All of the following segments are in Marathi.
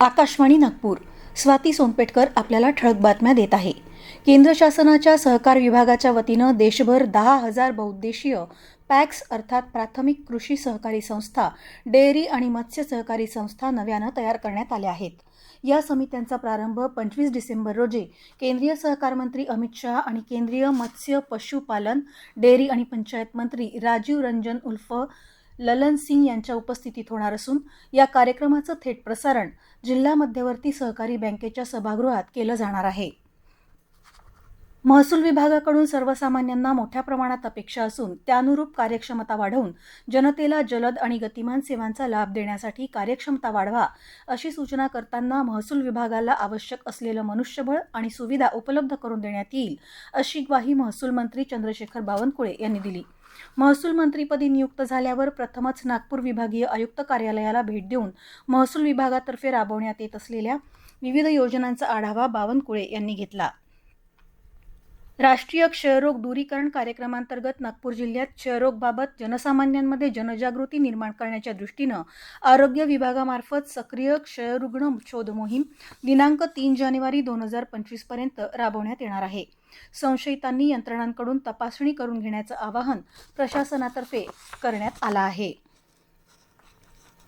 आकाशवाणी नागपूर. स्वाती सोनपेटकर आपल्याला ठळक बातम्या देत आहे. केंद्र शासनाच्या सहकार विभागाच्या वतीनं देशभर दहा हजार बहुद्देशीय पॅक्स अर्थात प्राथमिक कृषी सहकारी संस्था डेअरी आणि मत्स्य सहकारी संस्था नव्यानं तयार करण्यात आल्या आहेत. या समित्यांचा प्रारंभ पंचवीस डिसेंबर रोजी केंद्रीय सहकार मंत्री अमित शहा आणि केंद्रीय मत्स्य पशुपालन डेअरी आणि पंचायत मंत्री राजीव रंजन उल्फ ललन सिंग यांच्या उपस्थितीत होणार असून या कार्यक्रमाचं थेट प्रसारण जिल्हा मध्यवर्ती सहकारी बँकेच्या सभागृहात केलं जाणार आहे. महसूल विभागाकडून सर्वसामान्यांना मोठ्या प्रमाणात अपेक्षा असून त्यानुरूप कार्यक्षमता वाढवून जनतेला जलद आणि गतिमान सेवांचा लाभ देण्यासाठी कार्यक्षमता वाढवा अशी सूचना करताना महसूल विभागाला आवश्यक असलेलं मनुष्यबळ आणि सुविधा उपलब्ध करून देण्यात येईल अशी ग्वाही महसूल मंत्री चंद्रशेखर बावनकुळे यांनी दिली. महसूल मंत्रीपदी नियुक्त झाल्यावर प्रथमच नागपूर विभागीय आयुक्त कार्यालयाला भेट देऊन महसूल विभागातर्फे राबवण्यात येत असलेल्या विविध योजनांचा आढावा बावनकुळे यांनी घेतला. राष्ट्रीय क्षयरोग दूरीकरण कार्यक्रमांतर्गत नागपूर जिल्ह्यात क्षयरोगबाबत जनसामान्यांमध्ये जनजागृती निर्माण करण्याच्या दृष्टीनं आरोग्य विभागामार्फत सक्रिय क्षयरुग्ण शोध मोहीम दिनांक तीन जानेवारी दोन हजार पंचवीसपर्यंत राबवण्यात येणार आहे. संशयितांनी यंत्रणांकडून तपासणी करून घेण्याचं आवाहन प्रशासनातर्फे करण्यात आलं आहे.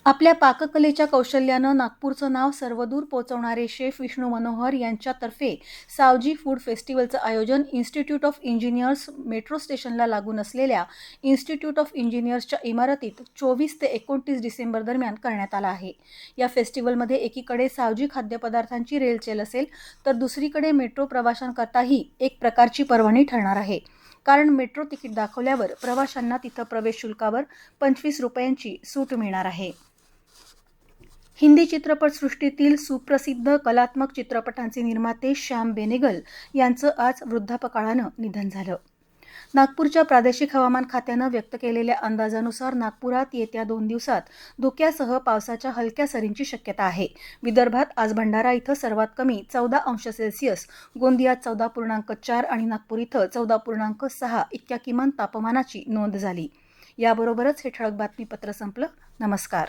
आपल्या पाककलेच्या कौशल्यानं नागपूरचं नाव सर्वदूर पोचवणारे शेफ विष्णू मनोहर यांच्यातर्फे सावजी फूड फेस्टिवलचं आयोजन इन्स्टिट्यूट ऑफ इंजिनियर्स मेट्रो स्टेशनला लागून असलेल्या इन्स्टिट्यूट ऑफ इंजिनियर्सच्या इमारतीत चोवीस ते एकोणतीस डिसेंबर दरम्यान करण्यात आला आहे. या फेस्टिवलमध्ये एकीकडे सावजी खाद्यपदार्थांची रेलचेल असेल तर दुसरीकडे मेट्रो प्रवाशांकरताही एक प्रकारची पर्वणी ठरणार आहे. कारण मेट्रो तिकीट दाखवल्यावर प्रवाशांना तिथं प्रवेश शुल्कावर पंचवीस रुपयांची सूट मिळणार आहे. हिंदी चित्रपटसृष्टीतील सुप्रसिद्ध कलात्मक चित्रपटांचे निर्माते श्याम बेनेगल यांचं आज वृद्धापकाळानं निधन झालं. नागपूरच्या प्रादेशिक हवामान खात्यानं व्यक्त केलेल्या अंदाजानुसार नागपुरात येत्या दोन दिवसात धुक्यासह पावसाच्या हलक्या सरींची शक्यता आहे. विदर्भात आज भंडारा इथं सर्वात कमी चौदा अंश सेल्सिअस गोंदियात चौदा पूर्णांक चार आणि नागपूर इथं चौदा पूर्णांक सहा इतक्या किमान तापमानाची नोंद झाली. याबरोबरच हे ठळक बातमीपत्र संपलं. नमस्कार.